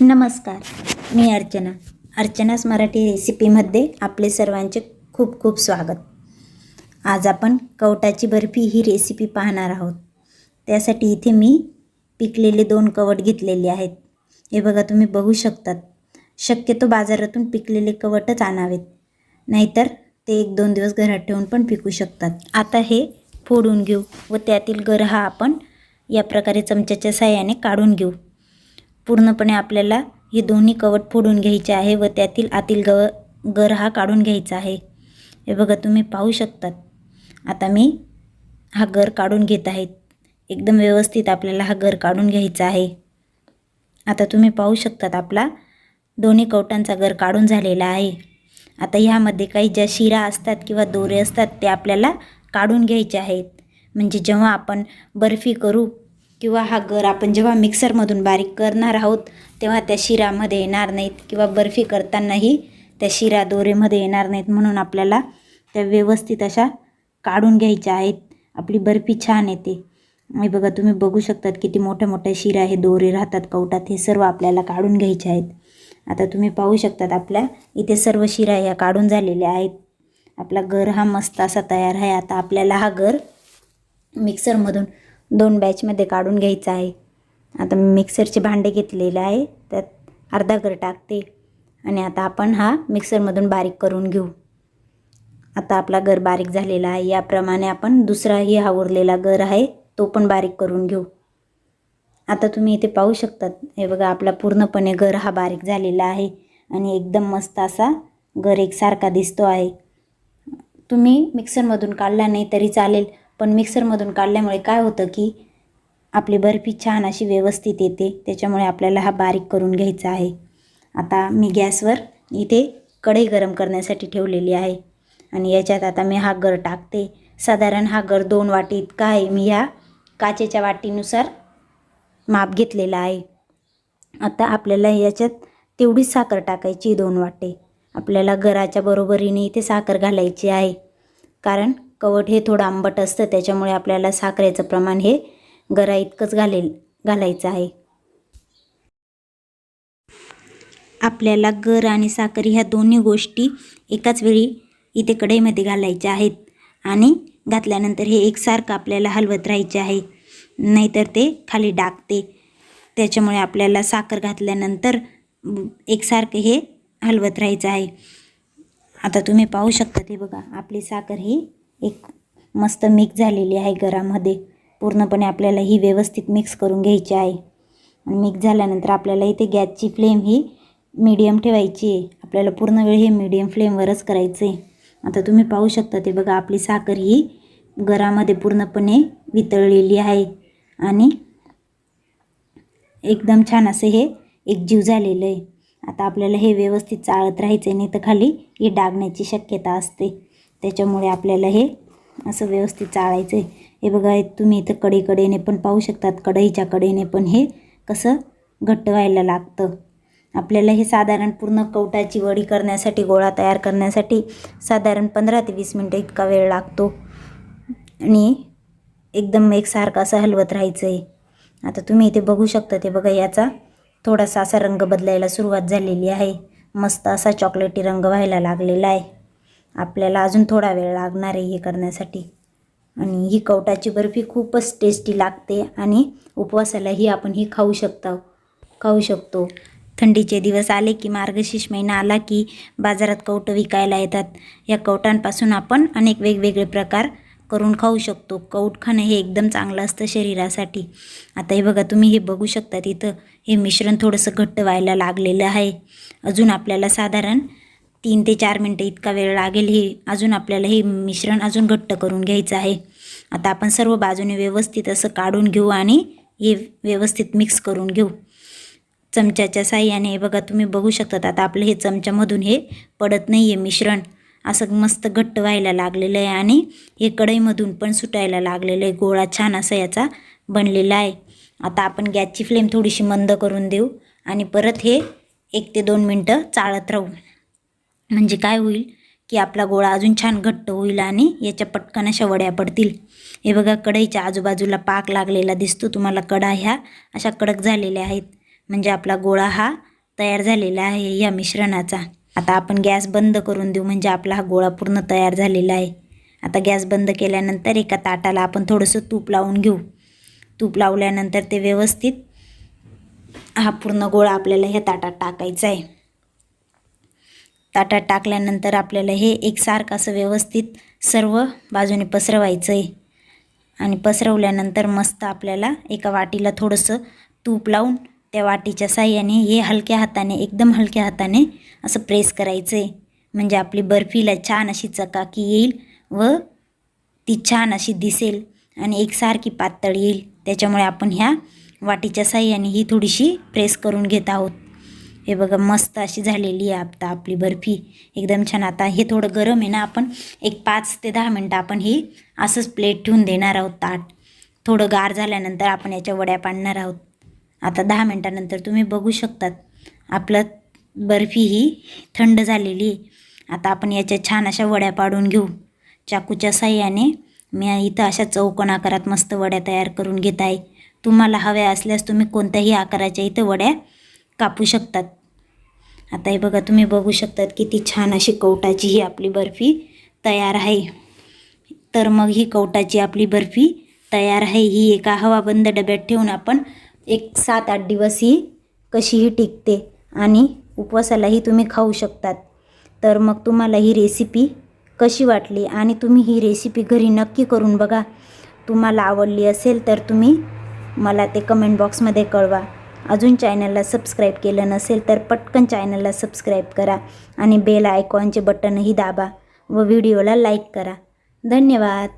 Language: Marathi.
नमस्कार मी अर्चना. अर्चनाच मराठी रेसिपीमध्ये आपले सर्वांचे खूप खूप स्वागत. आज आपण कवटाची बर्फी ही रेसिपी पाहणार आहोत. त्यासाठी इथे मी पिकलेले दोन कवट घेतलेले आहेत. हे बघा तुम्ही बघू शकतात. शक्यतो बाजारातून पिकलेले कवटच आणावेत. नाहीतर ते एक दोन दिवस घरात ठेवून पण पिकू शकतात. आता हे फोडून घेऊ व त्यातील गरहा आपण या प्रकारे चमच्याच्या साह्याने काढून घेऊ. पूर्णपणे आपल्याला हे दोन्ही कवट फोडून घ्यायचे आहे व त्यातील आतील गव गर हा काढून घ्यायचा आहे. हे बघा तुम्ही पाहू शकतात. आता मी हा गर काढून घेत आहेत एकदम व्यवस्थित आपल्याला हा गर काढून घ्यायचा आहे. आता तुम्ही पाहू शकतात आपला दोन्ही कवटांचा गर काढून झालेला आहे. आता ह्यामध्ये काही ज्या शिरा असतात किंवा दोरे असतात ते आपल्याला काढून घ्यायचे आहेत. म्हणजे जेव्हा आपण बर्फी करू किंवा हा गर आपण जेव्हा मिक्सरमधून बारीक करणार आहोत तेव्हा त्या शिरामध्ये येणार नाहीत किंवा बर्फी करतानाही त्या शिरा दोरेमध्ये येणार नाहीत म्हणून आपल्याला त्या व्यवस्थित अशा काढून घ्यायच्या आहेत. आपली बर्फी छान येते. आणि बघा तुम्ही बघू शकतात किती मोठ्या मोठ्या शिरा हे दोरे राहतात कवटात हे सर्व आपल्याला काढून घ्यायचे आहेत. आता तुम्ही पाहू शकतात आपल्या इथे सर्व शिरा या काढून झालेल्या आहेत. आपला गर हा मस्त असा तयार आहे. आता आपल्याला हा गर मिक्सरमधून दोन बॅचमध्ये काढून घ्यायचा आहे. आता मी मिक्सरचे भांडे घेतलेले आहे. त्यात अर्धा घर टाकते. आणि आता आपण हा मिक्सरमधून बारीक करून घेऊ. आता आपला गर बारीक झालेला आहे. याप्रमाणे आपण दुसराही हा उरलेला गर आहे तो पण बारीक करून घेऊ. आता तुम्ही इथे पाहू शकतात. हे बघा आपला पूर्णपणे गर हा बारीक झालेला आहे. आणि एकदम मस्त असा गर एकसारखा दिसतो आहे. तुम्ही मिक्सरमधून काढला नाही तरी चालेल. पण मिक्सरमधून काढल्यामुळे काय होतं की आपली बर्फी छान अशी व्यवस्थित येते. त्याच्यामुळे आपल्याला हा बारीक करून घ्यायचा आहे. आता मी गॅसवर इथे कढई गरम करण्यासाठी ठेवलेली आहे. आणि याच्यात आता मी हा गर टाकते. साधारण हा गर दोन वाटी इतका आहे. मी ह्या काचेच्या वाटीनुसार माप घेतलेला आहे. आता आपल्याला याच्यात तेवढीच साखर टाकायची दोन वाटे. आपल्याला गराच्या बरोबरीने इथे साखर घालायची आहे. कारण कवट हे थोडं आंबट असतं त्याच्यामुळे आपल्याला साखरेचं प्रमाण हे गरा इतकंच घालेल घालायचं आहे. आपल्याला गर आणि साखर ह्या दोन्ही गोष्टी एकाच वेळी इथे कढईमध्ये घालायच्या आहेत आणि घातल्यानंतर हे एकसारखं आपल्याला हलवत राहायचे आहे. नाहीतर ते खाली डागते. त्याच्यामुळे आपल्याला साखर घातल्यानंतर एकसारखं हे हलवत राहायचं आहे. आता तुम्ही पाहू शकता ते बघा आपली साखर ही एक मस्त मिक्स झालेली आहे गरामध्ये पूर्णपणे आपल्याला ही व्यवस्थित मिक्स करून घ्यायची आहे. मिक्स झाल्यानंतर आपल्याला इथे गॅसची फ्लेम ही मीडियम ठेवायची आहे. आपल्याला पूर्ण वेळ हे मीडियम फ्लेमवरच करायचं आहे आता तुम्ही पाहू शकता ते बघा आपली साखर ही गरामध्ये पूर्णपणे वितळलेली आहे. आणि एकदम छान असं हे एकजीव झालेलं आहे. आता आपल्याला हे व्यवस्थित चाळत राहायचं आहे नाही तर खाली ही डागण्याची शक्यता असते. त्याच्यामुळे आपल्याला हे असं व्यवस्थित चाळायचं आहे हे बघा तुम्ही इथं कडेकडेने पण पाहू शकतात कढईच्या कडेने पण हे कसं घट्ट व्हायला लागतं. आपल्याला हे साधारण पूर्ण कवटाची वडी करण्यासाठी गोळा तयार करण्यासाठी साधारण पंधरा ते वीस मिनटं इतका वेळ लागतो. आणि एकदम एकसारखं असं हलवत राहायचं आहे आता तुम्ही इथे बघू शकता ते बघा याचा थोडासा असा रंग बदलायला सुरुवात झालेली आहे. मस्त असा चॉकलेटी रंग व्हायला लागलेला आहे. आपल्याला अजून थोडा वेळ लागणार आहे हे करण्यासाठी. आणि ही कवटाची बर्फी खूपच टेस्टी लागते आणि उपवासालाही आपण ही खाऊ शकतो खाऊ शकतो. थंडीचे दिवस आले की मार्गशीर्ष महिना आला की बाजारात कवटं विकायला येतात. या कवटांपासून आपण अनेक वेगवेगळे प्रकार करून खाऊ शकतो. कौट खाणं हे एकदम चांगलं असतं शरीरासाठी. आता हे बघा तुम्ही हे बघू शकता इथं हे मिश्रण थोडंसं घट्ट व्हायला लागलेलं आहे. अजून आपल्याला साधारण तीन ते चार मिनटं इतका वेळ लागेल हे अजून आपल्याला हे मिश्रण अजून घट्ट करून घ्यायचं आहे. आता आपण सर्व बाजूने व्यवस्थित असं काढून घेऊ आणि हे व्यवस्थित मिक्स करून घेऊ. चमच्याच्या साह्याने हे बघा तुम्ही बघू शकतात आता आपलं हे चमच्यामधून हे पडत नाही आहे मिश्रण. असं मस्त घट्ट व्हायला लागलेलं आहे आणि हे कढईमधून पण सुटायला लागलेलं आहे. गोळा छान असा याचा बनलेला आहे. आता आपण गॅसची फ्लेम थोडीशी मंद करून देऊ आणि परत हे एक ते दोन मिनटं चाळत राहू. म्हणजे काय होईल की आपला गोळा अजून छान घट्ट होईल आणि याच्या पटकन अशा वड्या पडतील. हे बघा कढईच्या आजूबाजूला पाक लागलेला दिसतो. तुम्हाला कडा ह्या अशा कडक झालेल्या आहेत. म्हणजे आपला गोळा हा तयार झालेला आहे या मिश्रणाचा. आता आपण गॅस बंद करून देऊ. म्हणजे आपला हा गोळा पूर्ण तयार झालेला आहे. आता गॅस बंद केल्यानंतर एका ताटाला आपण थोडंसं तूप लावून घेऊ. तूप लावल्यानंतर ते व्यवस्थित हा पूर्ण गोळा आपल्याला ह्या ताटात टाकायचा आहे. ताटात टाकल्यानंतर आपल्याला हे एकसारखं असं व्यवस्थित सर्व बाजूने पसरवायचं आहे आणि पसरवल्यानंतर मस्त आपल्याला एका वाटीला थोडंसं तूप लावून त्या वाटीच्या साह्याने हे हलक्या हाताने एकदम हलक्या हाताने असं प्रेस करायचं आहे म्हणजे आपली बर्फीला छान अशी चकाकी येईल व ती छान अशी दिसेल आणि एकसारखी पातळ येईल. त्याच्यामुळे आपण ह्या वाटीच्या साह्याने ही थोडीशी प्रेस करून घेत आहोत. हे बघा मस्त अशी झालेली आहे आता आपली बर्फी. एकदम छान. आता हे थोडं गरम आहे ना आपण एक पाच ते दहा मिनटं आपण ही असंच प्लेट ठेवून देणार आहोत ताट. थोडं गार झाल्यानंतर आपण याच्या वड्या पाडणार आहोत. आता दहा मिनटानंतर तुम्ही बघू शकतात आपलं बर्फी ही थंड झालेली आहे. आता आपण याच्या छान अशा वड्या पाडून घेऊ. चाकूच्या साह्याने मी इथं अशा चौकोन आकारात मस्त वड्या तयार करून घेत आहे. तुम्हाला हव्या असल्यास तुम्ही कोणत्याही आकाराच्या इथं वड्या कापू शकतात. आता हे बघा तुम्ही बघू शकतात किती छान अशी कवटाची ही आपली बर्फी तयार आहे. तर मग ही कवटाची आपली बर्फी तयार आहे. ही एका हवाबंद डब्यात ठेवून आपण एक सात आठ दिवस ही कशीही टिकते आणि उपवासालाही तुम्ही खाऊ शकतात. तर मग तुम्हाला ही रेसिपी कशी वाटली आणि तुम्ही ही रेसिपी घरी नक्की करून बघा. तुम्हाला आवडली असेल तर तुम्ही मला ते कमेंट बॉक्समध्ये कळवा. अजून चॅनलला सबस्क्राईब केलं नसेल तर पटकन चॅनलला सबस्क्राईब करा आणि बेल आयकॉनचे बटनही दाबा व व्हिडिओला लाईक करा. धन्यवाद.